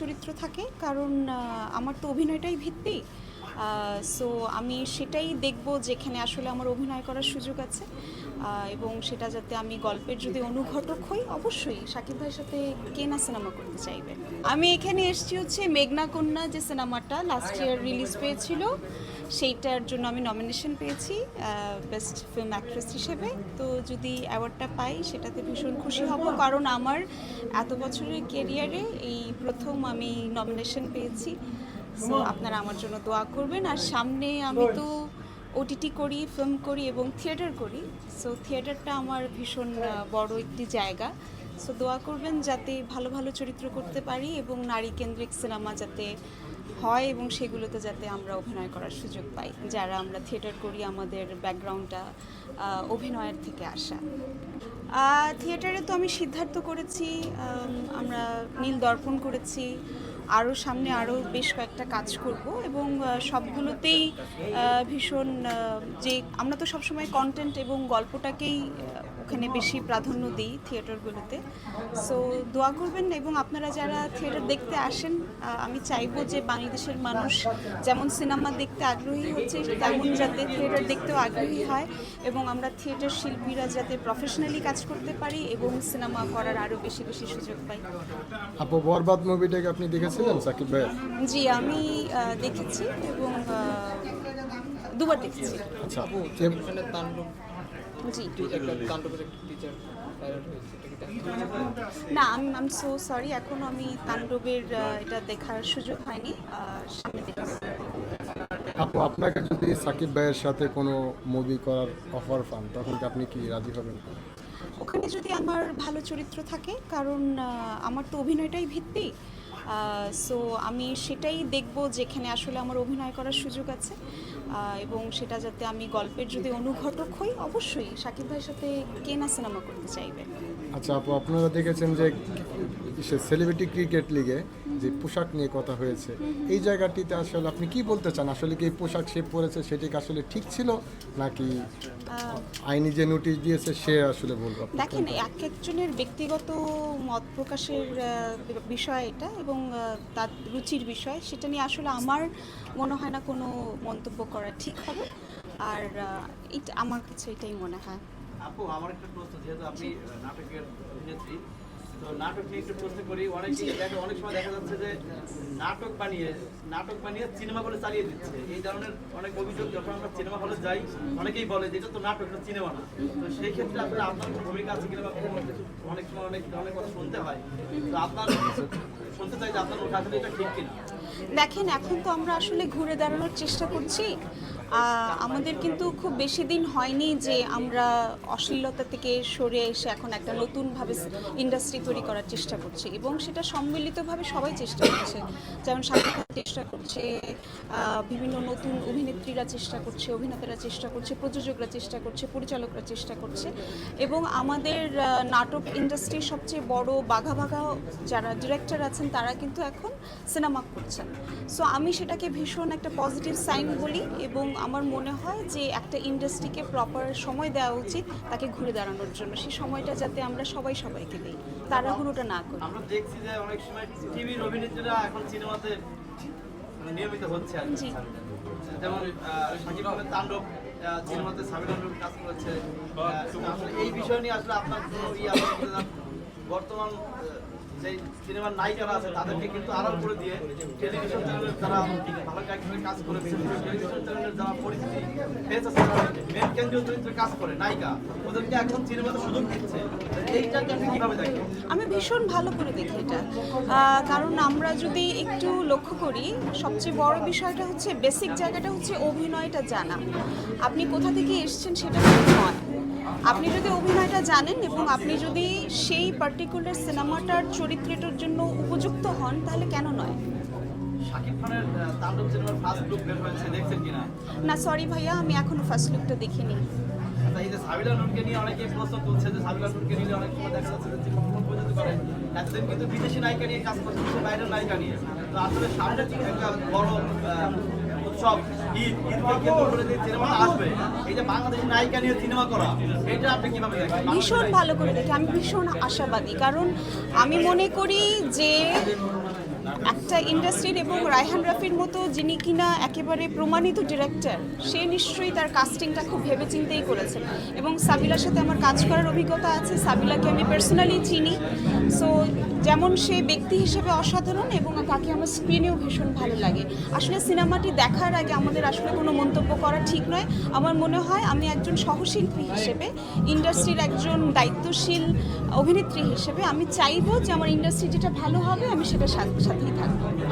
চরিত্র থাকে, কারণ আমার তো অভিনয়টাই ভিত্তি সো আমি সেটাই দেখব যেখানে আসলে আমার অভিনয় করার সুযোগ আছে। এবং সেটা যাতে আমি গল্পের যদি অনুঘটক হই, অবশ্যই শাকিব ভাইয়ের সাথে কে না সিনেমা করতে চাইবে। আমি এখানে এসেছি হচ্ছে মেঘনা কন্যা যে সিনেমাটা লাস্ট ইয়ার রিলিজ পেয়েছিল। সেইটার জন্য আমি নমিনেশন পেয়েছি বেস্ট ফিল্ম অ্যাক্ট্রেস হিসেবে। তো যদি অ্যাওয়ার্ডটা পাই, সেটাতে ভীষণ খুশি হব। কারণ আমার এত বছরের কেরিয়ারে এই প্রথম আমি নমিনেশন পেয়েছি। সো আপনারা আমার জন্য দোয়া করবেন। আর সামনে আমি তো ওটিটি করি ফিল্ম করি এবং থিয়েটার করি। সো থিয়েটারটা আমার ভীষণ বড় একটি জায়গা। সো দোয়া করবেন যাতে ভালো ভালো চরিত্র করতে পারি এবং নারী কেন্দ্রিক সিনেমা যাতে হয় এবং সেগুলোতে যাতে আমরা অভিনয় করার সুযোগ পাই, যারা আমরা থিয়েটার করি, আমাদের ব্যাকগ্রাউন্ডটা অভিনয়ের থেকে আসা। থিয়েটারে তো আমি সিদ্ধার্থ করেছি আমরা নীল দর্পণ করেছি আরও সামনে আরও বেশ কয়েকটা কাজ করব এবং সবগুলোতেই ভীষণ যে আমরা তো সবসময় কন্টেন্ট এবং গল্পটাকেই ওখানে বেশি প্রাধান্য দিই থিয়েটারগুলোতে। সো দোয়া করবেন এবং আপনারা যারা থিয়েটার দেখতে আসেন আমি চাইব যে বাংলাদেশের মানুষ যেমন সিনেমা দেখতে আগ্রহী হচ্ছে তেমন যাতে থিয়েটার দেখতেও আগ্রহী হয় এবং আমরা থিয়েটার শিল্পীরা যাতে প্রফেশনালি কাজ করতে পারি এবং সিনেমা করার আরও বেশি বেশি সুযোগ পাই। আপু বরবাদ মুভিটাকে আপনি দেখেছিলেন সাকিব ভাই জি আমি দেখেছি এবং দুবার দেখেছি। আচ্ছা। জি? না আমি আম সো সরি এখনও আমি তাণ্ডবের এটা দেখার সুযোগ হয়নি সামনে আপু আপনাকে যদি সাকিব ভাইয়ের সাথে কোনো মুভি করার অফার পান তখন কি আপনি কি রাজি হবেন? ওখানে যদি আমার ভালো চরিত্র থাকে কারণ আমার তো অভিনয়টাই ভিত্তি সো আমি সেটাই দেখব যেখানে আসলে আমার অভিনয় করার সুযোগ আছে। এবং সেটা যাতে আমি গল্পের যদি অনুঘটক হই অবশ্যই শাকিব ভাইয়ের সাথে কে না সিনেমা করতে চাইবে। আচ্ছা আপু আপনারা দেখেছেন যে সেলিব্রিটি ক্রিকেট লিগে যে পোশাক নিয়ে কথা হয়েছে। এই জায়গাটিতে আসলে আপনি কি বলতে চান? আসলে কি পোশাক সে পরেছে সেটি আসলে ঠিক ছিল নাকি আইনি যে নোটিশ দিয়েছে সে আসলে বলব দেখেন এক একজনের ব্যক্তিগত মত প্রকাশের বিষয় এটা এবং তার রুচির বিষয় সেটা নিয়ে আসলে আমার মনে হয় না কোনো মন্তব্য করা ঠিক হবে। আর এটা আমার কাছে এটাই মনে হয়। আপু আমার একটা প্রশ্ন যেহেতু আপনি নাটকের অভিনেত্রী তো নাটক নিয়ে একটু প্রশ্ন করি। অনেকেই দেখা অনেক সময় দেখা যাচ্ছে যে নাটক বানিয়ে নাটক বানিয়ে সিনেমা বলে চালিয়ে দিচ্ছে। এই ধরনের অনেক অভিযোগ যখন আমরা সিনেমা হলে যাই অনেকেই বলে যে এটা তো নাটক এটা সিনেমা না। তো সেই ক্ষেত্রে আপনার আপনার ভূমিকা আছে কিনা বা অনেক সময় অনেক ধরনের কথা শুনতে হয়। তো আপনার শুনতে চাই যে আপনার আসলে এটা ঠিক কিনা। দেখেন এখন তো আমরা আসলে ঘুরে দাঁড়ানোর চেষ্টা করছি। আমাদের কিন্তু খুব বেশি দিন হয়নি যে আমরা অশ্লীলতা থেকে সরে এসে এখন একটা নতুনভাবে ইন্ডাস্ট্রি তৈরি করার চেষ্টা করছি এবং সেটা সম্মিলিতভাবে সবাই চেষ্টা করছে। যেমন খান চেষ্টা করছে বিভিন্ন নতুন অভিনেত্রীরা চেষ্টা করছে, অভিনেতারা চেষ্টা করছে, প্রযোজকরা চেষ্টা করছে, পরিচালকরা চেষ্টা করছে এবং আমাদের নাটক ইন্ডাস্ট্রির সবচেয়ে বড় বাঘা বাঘা যারা ডিরেক্টর আছেন তারা কিন্তু এখন সিনেমা করছেন। সো আমি সেটাকে ভীষণ একটা পজিটিভ সাইন বলি এবং আমার মনে হয় যে একটা ইন্ডাস্ট্রিকে প্রপার সময় দেওয়া উচিত তাকে ঘুরে দাঁড়ানোর জন্য সেই সময়টা যাতে আমরা সবাই সবাইকে দিই তাড়াহুড়োটা না করি আমরা দেখছি যে অনেক সময় টিভির অভিনেত্রীরা এখন সিনেমাতে মানে নিয়মিত হচ্ছে আর কি। জি। যেমন আহ, শাকিব খানের তাণ্ডব সিনেমাতে সাবির কাজ করেছে এই বিষয় নিয়ে আসলে আপনার কোনো ইয়ে? বর্তমান আহ, যে সিনেমার নায়িকারা আছে তাদেরকে কিন্তু করে দিয়ে টেলিভিশন চ্যানেলের যারা ভালো কাজ করেছে টেলিভিশন চ্যানেলের যারা মেন কেন্দ্রীয় চরিত্রে কাজ করে নায়িকা। ওদেরকে এখন সিনেমাতে সুযোগ দিচ্ছে। এইটাকে আপনি দেখেন? আমি ভীষণ ভালো করে দেখি এটা। কারণ আমরা যদি একটু লক্ষ্য করি সবচেয়ে বড় বিষয়টা হচ্ছে বেসিক জায়গাটা হচ্ছে অভিনয়টা জানা। আপনি কোথা থেকে এসেছেন সেটা নয়। আপনি যদি অভিনয়টা জানেন এবং আপনি যদি সেই পার্টিকুলার সিনেমাটার চরিত্রটার জন্য উপযুক্ত হন তাহলে কেন নয়? না সরি ভাইয়া আমি এখনও ফার্স্ট লুকটা দেখিনি। আচ্ছা, কিন্তু বিদেশি নায়িকা নিয়ে কাজ করছে বাইরের নায়িকা নিয়ে। তো আসলে সামনে একটা বড় উৎসব, ঈদ ঈদকে কেন্দ্র করে যে সিনেমা আসবে, এই যে বাংলাদেশি নায়িকা নিয়ে সিনেমা করা, এটা আপনি কীভাবে দেখেন? ভীষণ ভালো করে দেখি। আমি ভীষণ আশাবাদী, কারণ আমি মনে করি যে একটা ইন্ডাস্ট্রির এবং রায়হান রাফির মতো যিনি কিনা একেবারে প্রমাণিত ডিরেক্টর সে নিশ্চয়ই তার কাস্টিংটা খুব ভেবেচিন্তেই করেছে। এবং সাবিলার সাথে আমার কাজ করার অভিজ্ঞতা আছে, সাবিলাকে আমি পার্সোনালি চিনি। সো যেমন সে ব্যক্তি হিসেবে অসাধারণ এবং তাকে আমার স্ক্রিনেও ভীষণ ভালো লাগে। আসলে সিনেমাটি দেখার আগে আমাদের আসলে কোনো মন্তব্য করা ঠিক নয়। আমার মনে হয় আমি একজন সহশিল্পী হিসেবে, ইন্ডাস্ট্রির একজন দায়িত্বশীল অভিনেত্রী হিসেবে আমি চাইব যে আমার ইন্ডাস্ট্রি যেটা ভালো হবে, আমি সেটা সাথেই 기타.